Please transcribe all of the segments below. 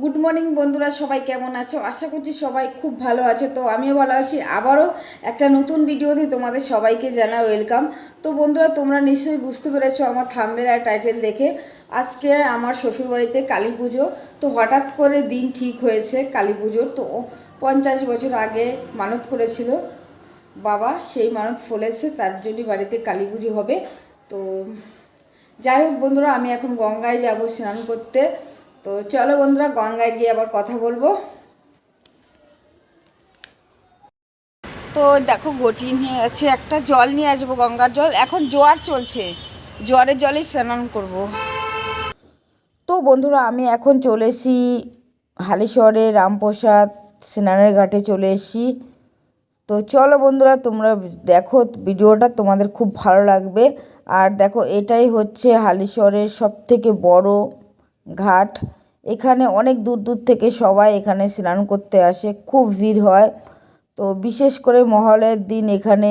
Good morning বন্ধুরা, সবাই কেমন আছো? আশা করছি সবাই খুব ভালো আছে। তো আমিও ভালো আছি। আবারও একটা নতুন ভিডিওতে তোমাদের সবাইকে জানা ওয়েলকাম তো বন্ধুরা, তোমরা নিশ্চয়ই বুঝতে পেরেছ আমার থাম্বের আর টাইটেল দেখে। আজকে আমার শ্বশুরবাড়িতে কালী পুজো। তো হঠাৎ করে দিন ঠিক হয়েছে কালী পুজোর। তো পঞ্চাশ বছর আগে মানত করেছিল। বাবা সেই মানত ফলেছে, তার জন্য বাড়িতে কালী পুজো হবে। তো যাই হোক বন্ধুরা, আমি এখন গঙ্গায় যাব স্নান করতে। তো চলো বন্ধুরা, গঙ্গায় গিয়ে আবার কথা বলব। তো দেখো গটি নিয়ে আছে একটা, জল নিয়ে আসব, গঙ্গার জল। এখন জোয়ার চলছে, জোয়ারের জলেই স্নান করব। তো বন্ধুরা, আমি এখন চলে এসি হালিশহরে রামপ্রসাদ স্নানের ঘাটে চলে এসেছি। তো চলো বন্ধুরা, তোমরা দেখো, ভিডিওটা তোমাদের খুব ভালো লাগবে। আর দেখো, এটাই হচ্ছে হালিশহরের সব থেকে বড় ঘাট। এখানে অনেক দূর দূর থেকে সবাই এখানে স্নান করতে আসে, খুব ভিড় হয়। তো বিশেষ করে মহলের দিন এখানে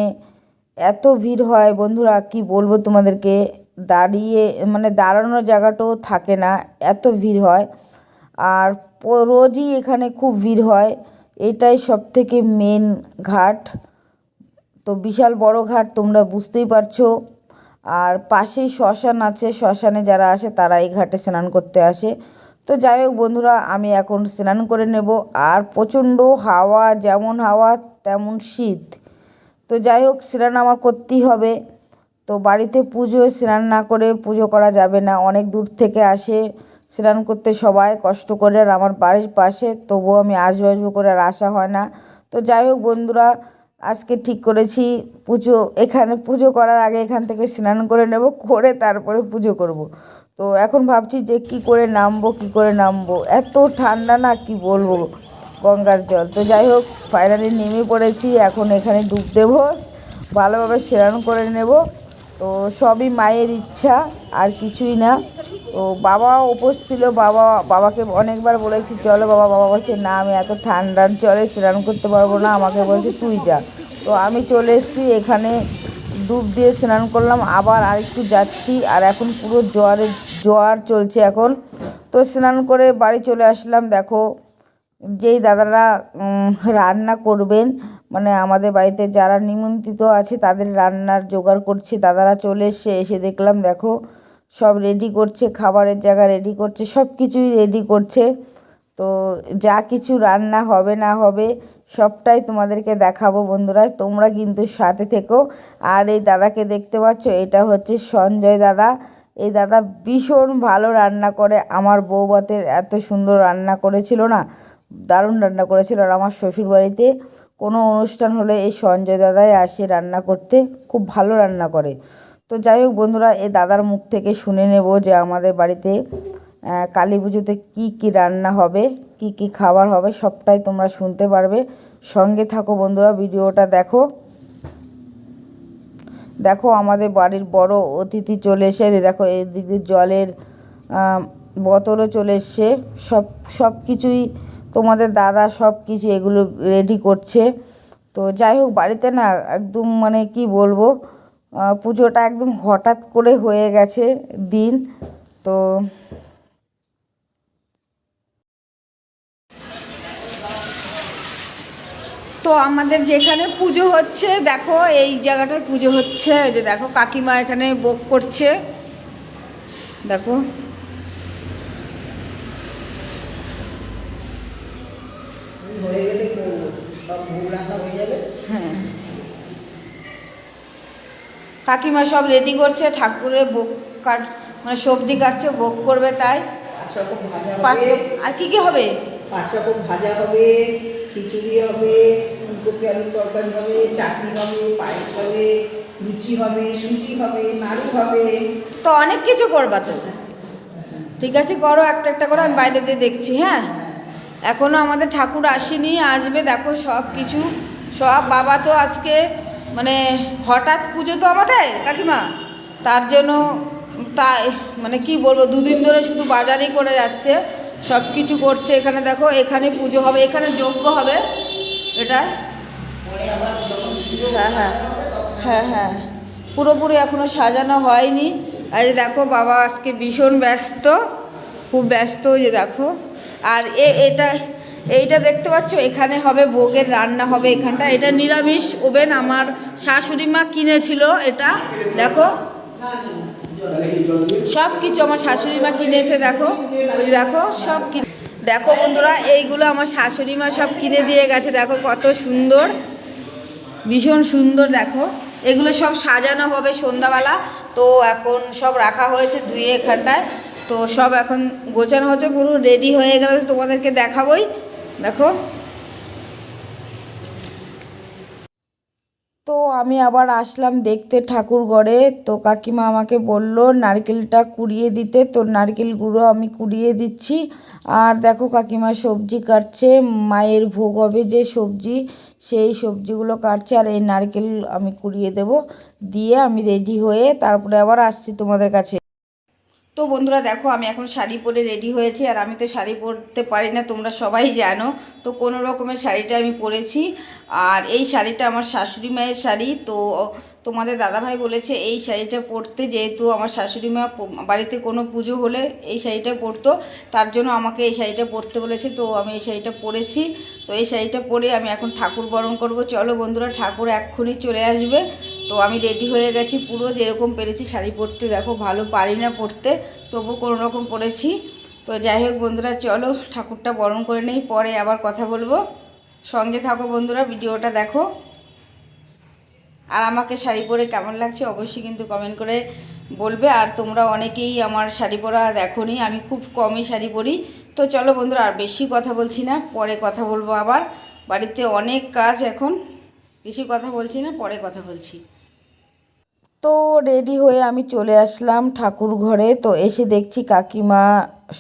এত ভিড় হয়। বন্ধুরা, কি বলব তোমাদেরকে? দাঁড়িয়ে মানে দাঁড়ানোর জায়গাটাও থাকে না, এত ভিড় হয়। আর রোজই এখানে খুব ভিড় হয়। এটাই সব থেকে মেন ঘাট। তো বিশাল বড় ঘাট, তোমরা বুঝতেই পারছ। আর পাশেই শ্মশান আছে, শ্মশানে যারা আসে তারা এই ঘাটে স্নান করতে আসে। তো যাই হোক বন্ধুরা, আমি এখন স্নান করে নেব। আর প্রচণ্ড হাওয়া, যেমন হাওয়া, তেমন শীত। তো যাই হোক, স্নান আমার করতেই হবে। তো বাড়িতে পুজো, স্নান না করে পুজো করা যাবে না। অনেক দূর থেকে আসে স্নান করতে সবাই, কষ্ট করে। আর আমার বাড়ির পাশে, তবুও আমি আসব আসব করে আর আসা হয় না। তো যাই হোক বন্ধুরা, আজকে ঠিক করেছি। পুজো, এখানে পুজো করার আগে এখান থেকে স্নান করে নেব, করে তারপরে পুজো করব। তো এখন ভাবছি যে কি করে নামবো, কি করে নামবো? এত ঠান্ডা না, কি বলব? গঙ্গার জল। তো যাই হোক ফাইনালি নেমে পড়েছি। এখন এখানে ডুব দেবো। ভালোভাবে স্নান করে নেব। তো সবই মায়ের ইচ্ছা, আর কিছুই না। তো বাবা উপোস ছিল বাবা, বাবাকে অনেকবার বলেছি, চলো বাবা বাবা বলছে, না, আমি এত ঠান্ডার জলে স্নান করতে পারব না। আমাকে বলছে, তুই যা। তো আমি চলে এসেছি এখানে। ডুব দিয়ে স্নান করলাম, আবার আরেকটু যাচ্ছি আর এখন পুরো জোয়ারে জোয়ার চলছে এখন। তো স্নান করে বাড়ি চলে আসলাম, দেখো যেই দাদারা রান্না করবেন মানে আমাদের বাড়িতে যারা নিমন্ত্রিত আছে তাদের রান্নার জোগাড় করছে, দাদারা চলে এসে এসে দেখলাম দেখো সব রেডি করছে, খাবারের জায়গা রেডি করছে সব কিছুই রেডি করছে। তো যা কিছু রান্না হবে না হবে সবটাই তোমাদেরকে দেখাবো বন্ধুরা, তোমরা কিন্তু সাথে থেকো। আর এই দাদাকে দেখতে পাচ্ছ, এটা হচ্ছে সঞ্জয় দাদা। এই দাদা ভীষণ ভালো রান্না করে, আমার বৌবাতের এত সুন্দর রান্না করেছিল না, দারুণ রান্না করেছিল। আর আমার শ্বশুরবাড়িতে কোনো অনুষ্ঠান হলে এই সঞ্জয় দাদাই আসে রান্না করতে, খুব ভালো রান্না করে। তো যাই হোক বন্ধুরা এই দাদার মুখ থেকে শুনে নেব যে আমাদের বাড়িতে কালী পুজোতে কী কী রান্না হবে, কি কি খাবার হবে, সবটাই তোমরা শুনতে পারবে। সঙ্গে থাকো বন্ধুরা, ভিডিওটা দেখো। দেখো, আমাদের বাড়ির বড় অতিথি চলে এসে দেখো, এদিক দিয়ে জলের বোতলও চলে এসছে। সব সব কিছুই তোমাদের দাদা সব কিছু এগুলো রেডি করছে। তো যাই হোক, বাড়িতে না একদম মানে কি বলব পুজোটা একদম হঠাৎ করে হয়ে গেছে দিন। তো তো আমাদের যেখানে পুজো হচ্ছে দেখো এই জায়গাটায় পুজো হচ্ছে যে দেখো কাকিমা এখানে বোক করছে। দেখো। হয়ে। কাকিমা সব রেডি করছে ঠাকুরের বোক কাট মানে সবজি কাটছে বোক করবে তাই। আর কি কি হবে? পাঁচ রকম ভাজা হবে খিচুড়ি হবে ফুলকপি আলুর তরকারি হবে, চাটনি হবে, পায়েস হবে, লুচি হবে, সুজি হবে, নাড়ু হবে। তো অনেক কিছু করবা তো। ঠিক আছে, করো, একটা একটা করে, আমি বাইরে দিয়ে দেখছি হ্যাঁ? এখনও আমাদের ঠাকুর আসেনি, আসবে, দেখো সব কিছু। সব বাবা তো আজকে মানে হঠাৎ পুজো তো আমাদের, কাকিমা। তার জন্য তাই মানে কি বলব, দুদিন ধরে শুধু বাজারই করে যাচ্ছে, সব কিছু করছে। এখানে দেখো, এখানে পুজো হবে, এখানে যজ্ঞ হবে এটা হ্যাঁ হ্যাঁ। হ্যাঁ হ্যাঁ। পুরোপুরি এখনও সাজানো হয়নি। আর এই দেখো, বাবা আজকে ভীষণ ব্যস্ত। খুব ব্যস্ত যে দেখো। আর এ, এটা, এইটা দেখতে পাচ্ছ? এখানে হবে ভোগের রান্না হবে এখানটা। এটা নিরামিষ ওভেন। আমার শাশুড়ি মা কিনেছিল এটা। দেখো। সব কিছু আমার শাশুড়ি মা কিনেছে, দেখো। ওই যে দেখো, সব দেখো বন্ধুরা, এইগুলো আমার শাশুড়ি মা সব কিনে দিয়ে গেছে। দেখো কত সুন্দর। ভীষণ সুন্দর, দেখো। এগুলো সব সাজানো হবে সন্ধ্যাবেলা। তো এখন সব রাখা হয়েছে ধুয়ে এখানটায়। তো সব এখন গোছানো হচ্ছে, পুরো রেডি হয়ে গেলে তোমাদেরকে দেখাবই। দেখো। তো আমি আবার আসলাম দেখতে ঠাকুর ঘরে। তো কাকিমা আমাকে বলল, নারকেলটা কুড়িয়ে দিতে তো নারকেল গুঁড়ো আমি কুড়িয়ে দিচ্ছি। আর দেখো কাকিমা সবজি কাটছে, মায়ের ভোগ হবে যে সবজি, সেই সবজিগুলো কাটছে, আর এই নারকেল আমি কুড়িয়ে দেব। দিয়ে আমি রেডি হয়ে তারপরে আবার আসছি তোমাদের কাছে। তো বন্ধুরা দেখো, আমি এখন শাড়ি পরে রেডি হয়েছি, আর আমি তো শাড়ি পরতে পারি না, তোমরা সবাই জানো। তো কোনো রকমের শাড়িটা আমি পরেছি। আর এই শাড়িটা আমার শাশুড়ি মায়ের শাড়ি। তো তোমাদের দাদাভাই বলেছে, এই শাড়িটা পরতে যেহেতু আমার শাশুড়ি মা বাড়িতে কোনো পুজো হলে এই শাড়িটা পরতো, তার জন্য আমাকে এই শাড়িটা পরতে বলেছে। তো আমি এই শাড়িটা পরেছি। তো এই শাড়িটা পরে আমি এখন ঠাকুর বরণ করব। চলো বন্ধুরা, ঠাকুর এক্ষুনি চলে আসবে। তো আমি রেডি হয়ে গেছি পুরো, যেরকম পেরেছি শাড়ি পরতে। দেখো, ভালো পারি না পরতে তবু কোনো রকম পরেছি। তো যাই হোক বন্ধুরা, চলো ঠাকুরটা বরণ করে নেই, পরে আবার কথা বলব। সঙ্গে থাকো বন্ধুরা, ভিডিওটা দেখো। আর আমাকে শাড়ি পরে কেমন লাগছে অবশ্যই কিন্তু কমেন্ট করে বলবে। আর তোমরা অনেকেই আমার শাড়ি পরা দেখোনি, আমি খুব কমই শাড়ি পরি। তো চলো বন্ধুরা, আর বেশি কথা বলছি না, পরে কথা বলব আবার। বাড়িতে অনেক কাজ এখন, বেশি কথা বলছি না, পরে কথা বলছি। তো রেডি হয়ে আমি চলে আসলাম ঠাকুর ঘরে। তো এসে দেখছি কাকিমা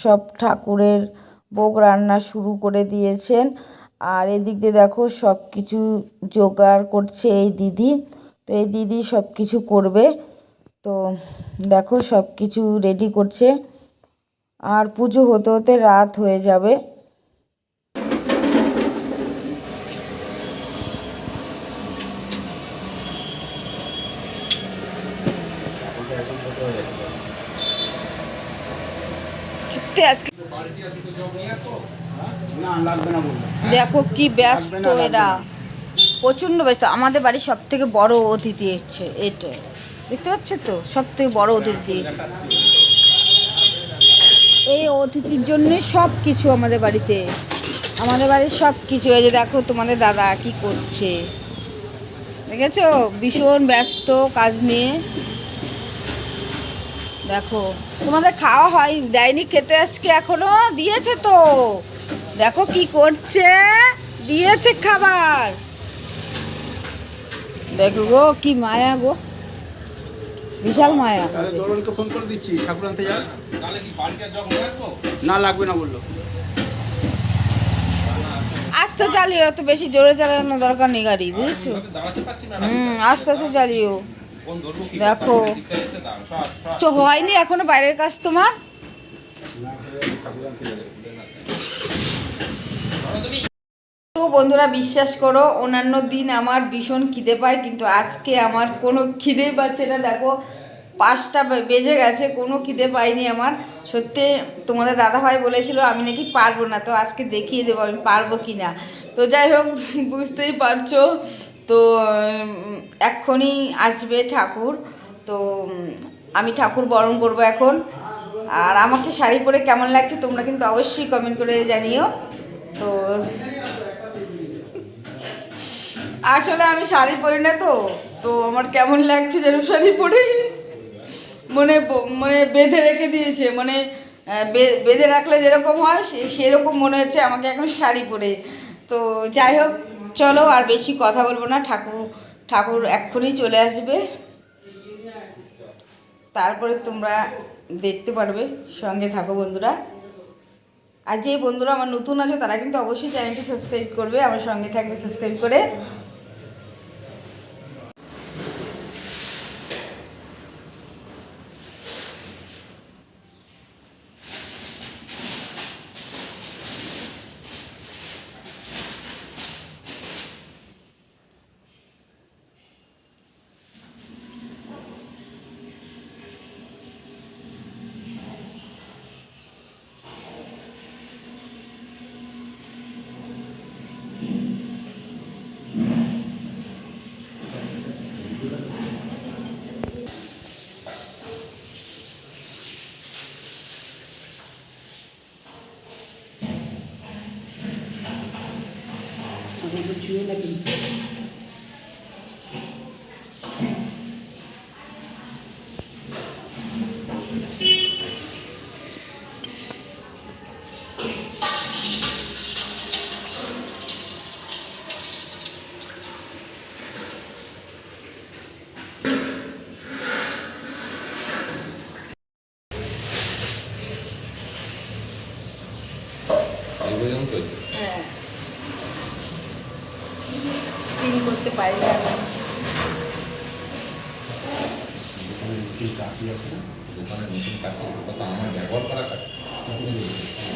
সব ঠাকুরের ভোগ রান্না শুরু করে দিয়েছেন। আর এদিক দিয়ে দেখো সব কিছু জোগাড় করছে এই দিদি। তো এই দিদি সব কিছু করবে। তো দেখো সব কিছু রেডি করছে। আর পুজো হতে হতে রাত হয়ে যাবে সত্যি আজকে না লাগবে না বলল দেখো কি ব্যস্ত এরা। প্রচণ্ড ব্যস্ত। আমাদের বাড়ির সব থেকে বড় অতিথি এসছে এটা। দেখতে পাচ্ছ তো? সব থেকে বড় অতিথি। এই অতিথির জন্য সব কিছু আমাদের বাড়িতে। আমাদের বাড়ির সব কিছু এই যে দেখো তোমাদের দাদা কি করছে। দেখেছ? ভীষণ ব্যস্ত কাজ নিয়ে। দেখো। তোমাদের খাওয়া হয় দেয়নি খেতে আজকে এখনও? দিয়েছে তো। দেখো কি করছে। দিয়েছে খাবার। দেখো গো কি মায়া গো। বিশাল মায়া। দোলনকে ফোন করে দিচ্ছি ঠাকুর আনতে যাও না লাগবে না বলল। আস্তে চালিও এত বেশি জোরে চালানো দরকার নেই গাড়ি বুঝছ? হুম আস্তে আস্তে চালিও। দেখো। চ হয়নি এখনও বাইরের কাজ তোমার তো বন্ধুরা, বিশ্বাস করো, অন্যান্য দিন আমার ভীষণ খিদে পায়, কিন্তু আজকে আমার কোনো খিদেই পাচ্ছে না। দেখো, পাঁচটা বেজে গেছে, কোনো খিদে পাইনি আমার। সত্যি, তোমাদের দাদাভাই বলেছিল, আমি নাকি পারব না। তো আজকে দেখিয়ে দেবো, আমি পারব কি না। তো যাই হোক, বুঝতেই পারছ। তো এক্ষুনি আসবে ঠাকুর। তো আমি ঠাকুর বরণ করব এখন। আর আমাকে শাড়ি পরে কেমন লাগছে তোমরা কিন্তু অবশ্যই কমেন্ট করে জানিও। তো আসলে আমি শাড়ি পরি না তো তো আমার কেমন লাগছে যেন শাড়ি পরে। মনে মানে বেঁধে রেখে দিয়েছে মানে বেঁধে রাখলে যেরকম হয় সে- সেরকম মনে হচ্ছে আমাকে এখন শাড়ি পরে। তো যাই হোক, চলো আর বেশি কথা বলব না, ঠাকুর ঠাকুর এক্ষুনি চলে আসবে। তারপরে তোমরা দেখতে পারবে, সঙ্গে থাকো বন্ধুরা। আর যে বন্ধুরা আমার নতুন আছে, তারা কিন্তু অবশ্যই চ্যানেলটি সাবস্ক্রাইব করবে, আমার সঙ্গে থাকবে সাবস্ক্রাইব করে। video na video.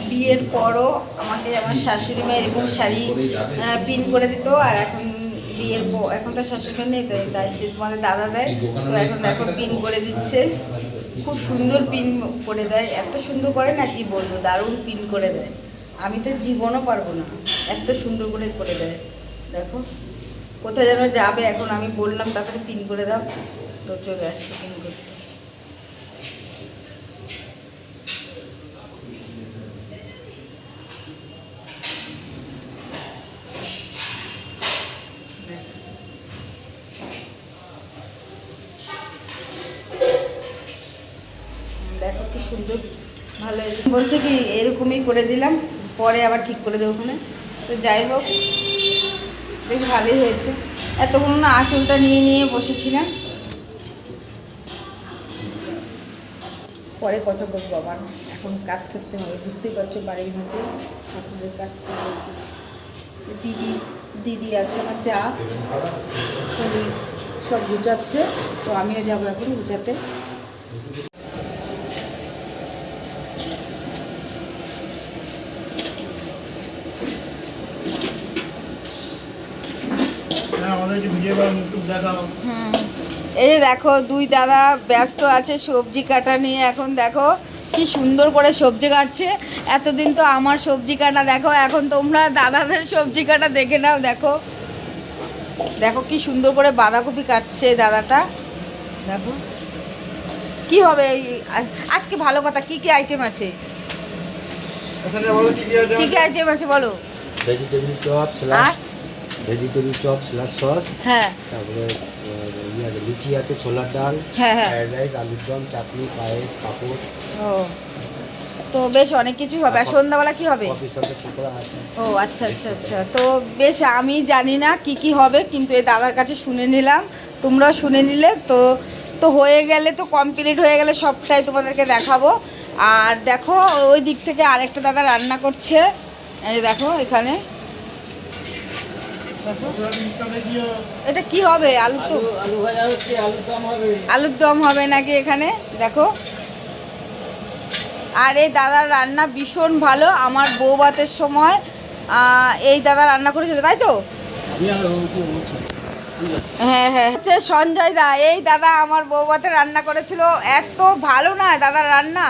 বিয়ের পরও আমাকে আমার শাশুড়ি মা এরকম শাড়ি পিন করে দিত আর এখন বিয়ের পর, এখন তো শাশুড়ি নেই তো, তাই তোমাদের দাদা দেয়, তো এখন দেখো পিন করে দিচ্ছে। খুব সুন্দর পিন করে দেয়, এত সুন্দর করে না কি বলব, দারুণ পিন করে দেয়। আমি তো জীবনও পারব না, এত সুন্দর করে করে দেয়। দেখো। কোথায় যেন যাবে, এখন আমি বললাম, তাড়াতাড়ি পিন করে দাও। তো চলে আসছে পিন করতে। দেখো কি সুন্দর, ভালো বলছে কি, এরকমই করে দিলাম, পরে আবার ঠিক করে দেবো ওখানে। তো যাই হোক বেশ ভালোই হয়েছে। এতক্ষণ না আঁচলটা নিয়ে নিয়ে বসেছিলাম। পরে কথা বলব আবার। এখন কাজ করতে হবে। বুঝতেই পারছ বাড়ির মধ্যে ঠাকুরের কাজ করতে। দিদি দিদি আছে, আমার যা। উনি সব গুছাচ্ছে। তো আমিও যাব এখন গুছাতে হ্যাঁ আমাদের যে ভিডিও বা ইউটিউব দেখাও হুম। এই যে দেখো দুই দাদা ব্যস্ত আছে সবজি কাটা নিয়ে। এখন দেখো কি সুন্দর করে সবজি কাটছে। এতদিন তো আমার সবজি কাটা দেখো এখন তোমরা দাদাদের সবজি কাটা দেখে নাও দেখো। দেখো কি সুন্দর করে বাঁধাকপি কাটছে দাদাটা। দেখো। কি হবে আজকে ভালো কথা কি কি আইটেম আছে? বলো কি কি আইটেম আছে? বলো। ভেজিটেবিল চপ ভেজিটেবিল চপ স্লাস সস হ্যাঁ। তারপরে ইয়ে লুচি আছে ছোলার ডাল হ্যাঁ, হ্যাঁ। ফ্রাইড রাইস আলুর দম চাটনি পায়েস পাঁপড়। ও। তো বেশ অনেক কিছু হবে। আর সন্ধ্যাবেলা কি হবে? ও আচ্ছা আচ্ছা আচ্ছা। তো বেশ আমি জানি না কি কি হবে কিন্তু এই দাদার কাছে শুনে নিলাম। তোমরাও শুনে নিলে। তো তো হয়ে গেলে তো কমপ্লিট হয়ে গেলে সবটাই তোমাদেরকে দেখাবো। আর দেখো ওই দিক থেকে আরেকটা দাদা রান্না করছে। এই দেখো এখানে। এটা কি হবে? আলু তো আলুর দাম হবে। আলুর দম হবে নাকি এখানে? দেখো। আর এই দাদার রান্না ভীষণ ভালো। আমার বউ ভাতের সময় এই দাদা রান্না করেছিল তাই তো? হ্যাঁ হ্যাঁ। হচ্ছে সঞ্জয় দা এই দাদা আমার বউ ভাতে রান্না করেছিল। এত ভালো না দাদার রান্না।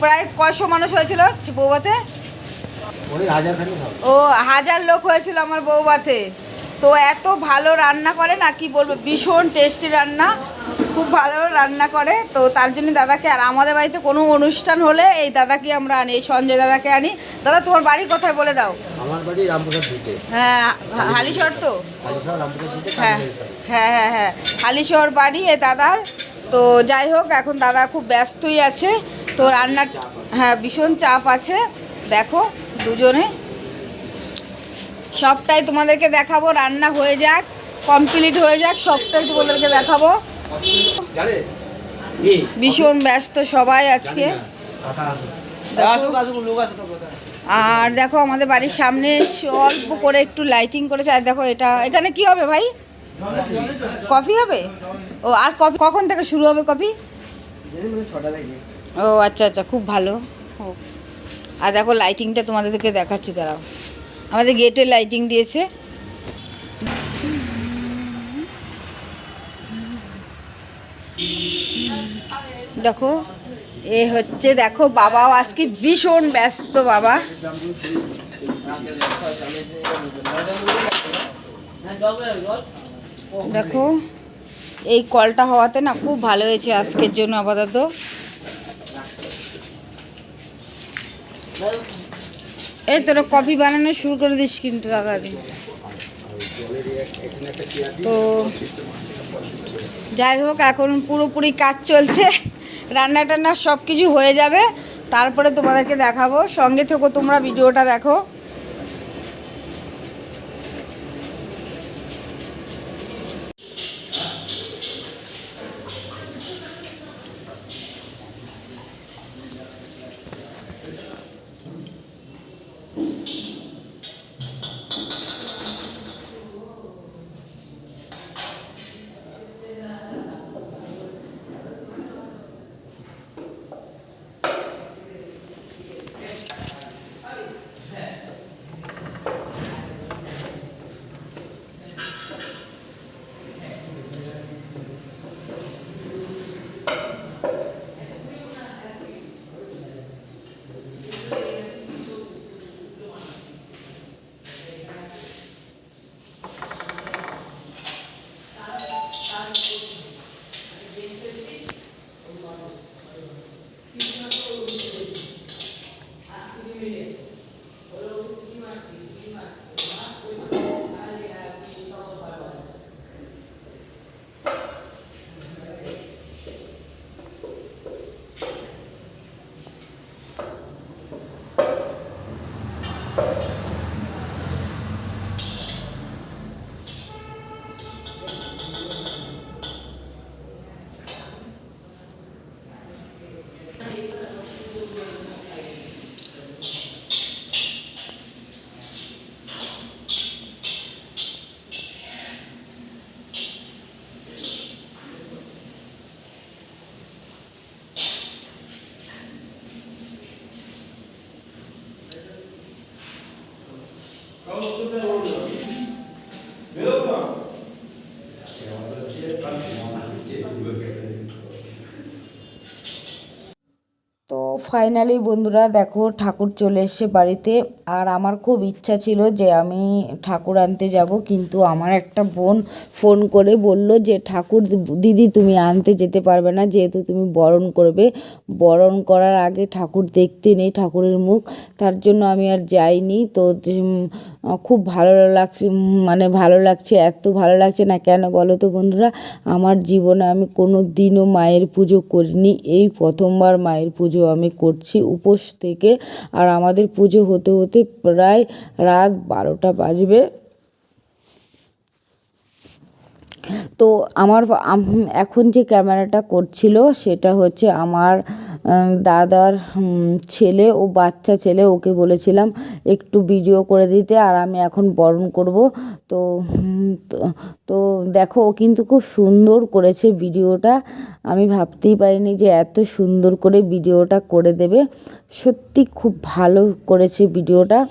প্রায় কয়শো মানুষ হয়েছিল বউ ভাতে ওই হাজার খানি খাও ও হাজার লোক হয়েছিল আমার বউ ভাতে তো এত ভালো রান্না করে না কি বলব ভীষণ টেস্টি রান্না খুব ভালো রান্না করে। তো তার জন্য দাদাকে আর আমাদের বাড়িতে কোনো অনুষ্ঠান হলে এই দাদাকে আমরা আনি এই সঞ্জয় দাদাকে আনি। দাদা তোমার বাড়ি কোথায় বলে দাও? আমার বাড়ি রামপুরহাট দিতে হ্যাঁ হালিশহর তো? হ্যাঁ হ্যাঁ হ্যাঁ হ্যাঁ হালিশহর বাড়ি এ দাদার। তো যাই হোক এখন দাদা খুব ব্যস্তই আছে। তো রান্নার হ্যাঁ ভীষণ চাপ আছে। দেখো দুজনে। সবটাই তোমাদেরকে দেখাবো রান্না হয়ে যাক কমপ্লিট হয়ে যাক সবটাই তোমাদেরকে দেখাবো। ভীষণ ব্যস্ত সবাই আজকে। আর দেখো আমাদের বাড়ির সামনে অল্প করে একটু লাইটিং করেছে। আর দেখো এটা এখানে কি হবে ভাই? কফি হবে? ও আর কফি কখন থেকে শুরু হবে কফি? ও আচ্ছা আচ্ছা খুব ভালো। ও। আর দেখো লাইটিংটা তোমাদেরকে দেখাচ্ছি, দাঁড়াও। আমাদের গেটে লাইটিং দিয়েছে। দেখো, এ হচ্ছে, দেখো, বাবাও আজকে ভীষণ ব্যস্ত, বাবা। দেখো, এই কলটা হওয়াতে না খুব ভালো হয়েছে আজকের জন্য আপাতত। এই তোরা কফি বানানো শুরু করে দিস কিন্তু তাড়াতাড়ি তো যাই হোক, এখন পুরোপুরি কাজ চলছে। রান্না টান্না সব কিছু হয়ে যাবে। তারপরে তোমাদেরকে দেখাবো। সঙ্গে থেকো তোমরা, ভিডিওটা দেখো। ফাইনালি বন্ধুরা দেখো ঠাকুর চলে এসছে বাড়িতে। আর আমার খুব ইচ্ছা ছিল যে আমি ঠাকুর আনতে যাব, কিন্তু আমার একটা বোন ফোন করে বলল যে, ঠাকুর, দিদি তুমি আনতে যেতে পারবে না, যেহেতু তুমি বরণ করবে। বরণ করার আগে ঠাকুর দেখতে নেই ঠাকুরের মুখ, তার জন্য আমি আর যাইনি। তো খুব ভালো লাগছে মানে ভালো লাগছে, এত ভালো লাগছে না কেন বলো তো বন্ধুরা? আমার জীবনে আমি কোনো দিনও মায়ের পুজো করিনি। এই প্রথমবার মায়ের পুজো আমি করছি উপোস থেকে। আর আমাদের পুজো হতে হতে প্রায় রাত বারোটা বাজবে। তো আমার এখন যে ক্যামেরাটা করছিল সেটা হচ্ছে আমার দাদার ছেলে ও বাচ্চা ছেলে, ওকে বলেছিলাম একটু ভিডিও করে দিতে আর আমি এখন বরণ করব। তো তো- দেখো ও কিন্তু খুব সুন্দর করেছে ভিডিওটা আমি ভাবতেই পারিনি যে এত সুন্দর করে ভিডিওটা করে দেবে। সত্যি খুব ভালো করেছে ভিডিওটা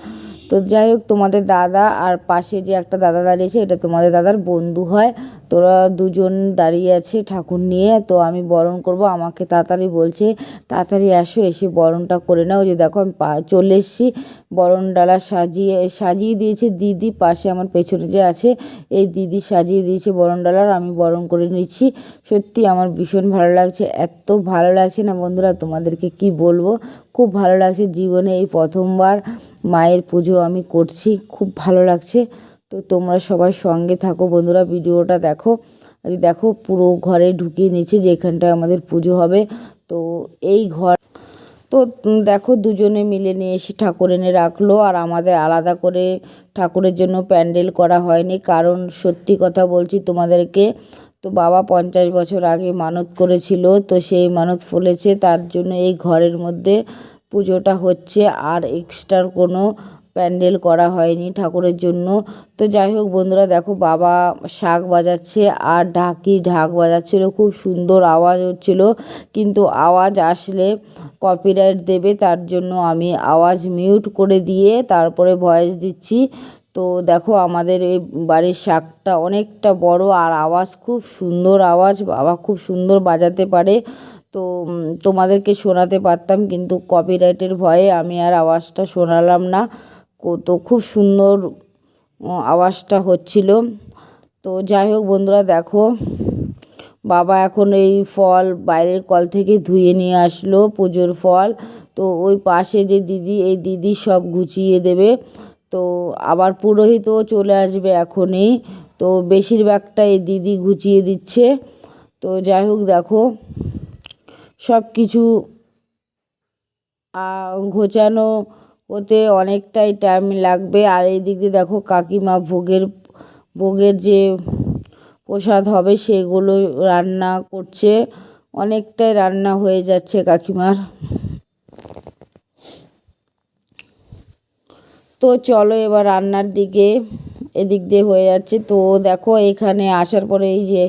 তো যাই হোক, তোমাদের দাদা আর পাশে যে একটা দাদা দাঁড়িয়েছে, এটা তোমাদের দাদার বন্ধু হয়। তোরা দুজন দাঁড়িয়ে আছে ঠাকুর নিয়ে, তো আমি বরণ করব। আমাকে তাড়াতাড়ি বলছে, তাড়াতাড়ি আসো, এসে বরণটা করে নাও। যে দেখো, আমি পা চলে এসেছি। বরণ ডালা সাজিয়ে সাজিয়ে দিয়েছে দিদি, পাশে আমার পেছনে যে আছে, এই দিদি সাজিয়ে দিয়েছে বরণ ডালার আমি বরণ করে নিচ্ছি। সত্যি আমার ভীষণ ভালো লাগছে, এত ভালো লাগছে না বন্ধুরা, তোমাদেরকে কি বলব? খুব ভালো লাগছে, জীবনে এই প্রথমবার মায়ের পুজো আমি করছি, খুব ভালো লাগছে। তো তোমরা সবাই সঙ্গে থাকো। বন্ধুরা, ভিডিওটা দেখো। আর দেখো, পুরো ঘরে ঢুকিয়ে নিয়েছে যেখানটায় আমাদের পুজো হবে। তো এই ঘর, তো দেখো দুজনে মিলে নিয়ে এসে ঠাকুর এনে রাখল। আর আমাদের আলাদা করে ঠাকুরের জন্য প্যান্ডেল করা হয়নি। কারণ সত্যি কথা বলছি তোমাদেরকে, তো বাবা পঞ্চাশ বছর আগে মানত করেছিল, তো সেই মানত ফলেছে। তার জন্য এই ঘরের মধ্যে পুজোটা হচ্ছে। আর এক্সট্রা কোনো প্যান্ডেল করা হয়নি ঠাকুরের জন্য। তো যাই হোক বন্ধুরা, দেখো বাবা শাক বাজাচ্ছে আর ঢাকি ঢাক বাজাচ্ছিল, খুব সুন্দর আওয়াজ হচ্ছিল। কিন্তু আওয়াজ আসলে কপিরাইট দেবে, তার জন্য আমি আওয়াজ মিউট করে দিয়ে তারপরে ভয়েস দিচ্ছি। তো দেখো আমাদের এই বাড়ির শাকটা অনেকটা বড় আর আওয়াজ খুব সুন্দর আওয়াজ, বাবা খুব সুন্দর বাজাতে পারে। তো তোমাদেরকে শোনাতে পারতাম, কিন্তু কপিরাইটের ভয়ে আমি আর আওয়াজটা শোনালাম না। তো খুব সুন্দর আওয়াজটা হচ্ছিল। তো যাই হোক বন্ধুরা, দেখো, বাবা এখন এই ফল বাইরের কল থেকে ধুয়ে নিয়ে আসলো পুজোর ফল। তো ওই পাশে যে দিদি, এই দিদি সব গুছিয়ে দেবে। তো আবার পুরোহিতও চলে আসবে এখনই। তো বেশিরভাগটা এই দিদি ঘুচিয়ে দিচ্ছে। তো যাই হোক দেখো সব কিছু ঘোচানো হতে অনেকটাই টাইম লাগবে। আর এই দিক দিয়ে দেখো কাকিমা ভোগের ভোগের যে প্রসাদ হবে সেগুলো রান্না করছে। অনেকটাই রান্না হয়ে যাচ্ছে কাকিমার। তো চলো এবার রান্নার দিকে, এদিক দিয়ে হয়ে যাচ্ছে। তো দেখো এখানে আসার পরে এই যে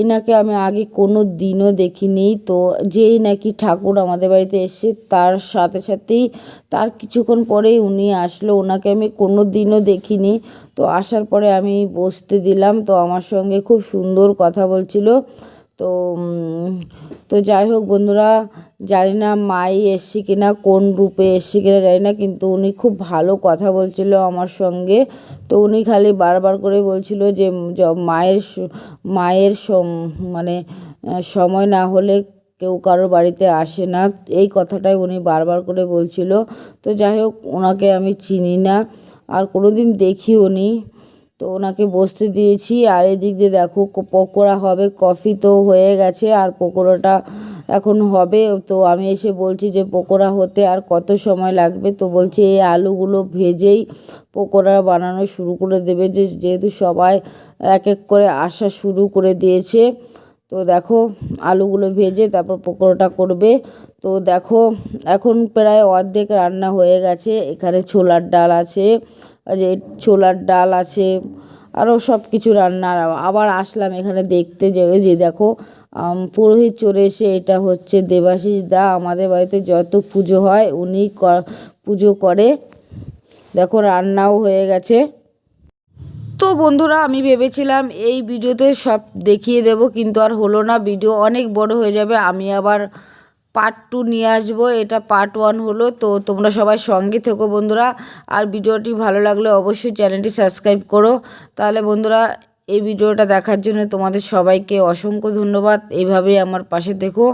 এনাকে আমি আগে কোনো দিনও দেখিনি। তো যেই নাকি ঠাকুর আমাদের বাড়িতে এসছে তার সাথে সাথেই, তার কিছুক্ষণ পরেই উনি আসলো। ওনাকে আমি কোনো দিনও দেখিনি। তো আসার পরে আমি বসতে দিলাম। তো আমার সঙ্গে খুব সুন্দর কথা বলছিল। তো তো যাই হোক বন্ধুরা, জানি না মাই এসছি কিনা, কোন রূপে এসছি কিনা জানি না, কিন্তু উনি খুব ভালো কথা বলছিল আমার সঙ্গে। তো উনি খালি বারবার করে বলছিল যে মায়ের মায়ের মানে সময় না হলে কেউ কারও বাড়িতে আসে না। এই কথাটাই উনি বারবার করে বলছিল। তো যাই হোক, ওনাকে আমি চিনি না। আর কোনো দিন দেখিও নি তো ওনাকে বসতে দিয়েছি। আর এদিক দিয়ে দেখো পকোড়া হবে, কফি তো হয়ে গেছে আর পকোড়াটা এখন হবে। তো আমি এসে বলছি যে পকোড়া হতে আর কত সময় লাগবে? তো বলছে এই আলুগুলো ভেজেই পকোড়া বানানো শুরু করে দেবে। যে, যেহেতু সবাই এক এক করে আসা শুরু করে দিয়েছে তো দেখো আলুগুলো ভেজে তারপর পকোড়াটা করবে। তো দেখো এখন প্রায় অর্ধেক রান্না হয়ে গেছে। এখানে ছোলার ডাল আছে যে ছোলার ডাল আছে আরও সব কিছু রান্না আবার আসলাম এখানে দেখতে যে যে দেখো পুরোহিত চলে এসে এটা হচ্ছে দেবাশিস দা। আমাদের বাড়িতে যত পুজো হয় উনি পুজো করে। দেখো রান্নাও হয়ে গেছে। তো বন্ধুরা, আমি ভেবেছিলাম এই ভিডিওতে সব দেখিয়ে দেব, কিন্তু আর হলো না। ভিডিও অনেক বড় হয়ে যাবে, আমি আবার পার্ট টু নিয়ে আসব। এটা পার্ট ওয়ান হলো, তো তোমরা সবাই সঙ্গে থেকো বন্ধুরা। আর ভিডিওটি ভালো লাগলে অবশ্যই চ্যানেলটি সাবস্ক্রাইব করো। তাহলে বন্ধুরা, এই ভিডিওটা দেখার জন্য তোমাদের সবাইকে অসংখ্য ধন্যবাদ। এইভাবেই আমার পাশে থেকো।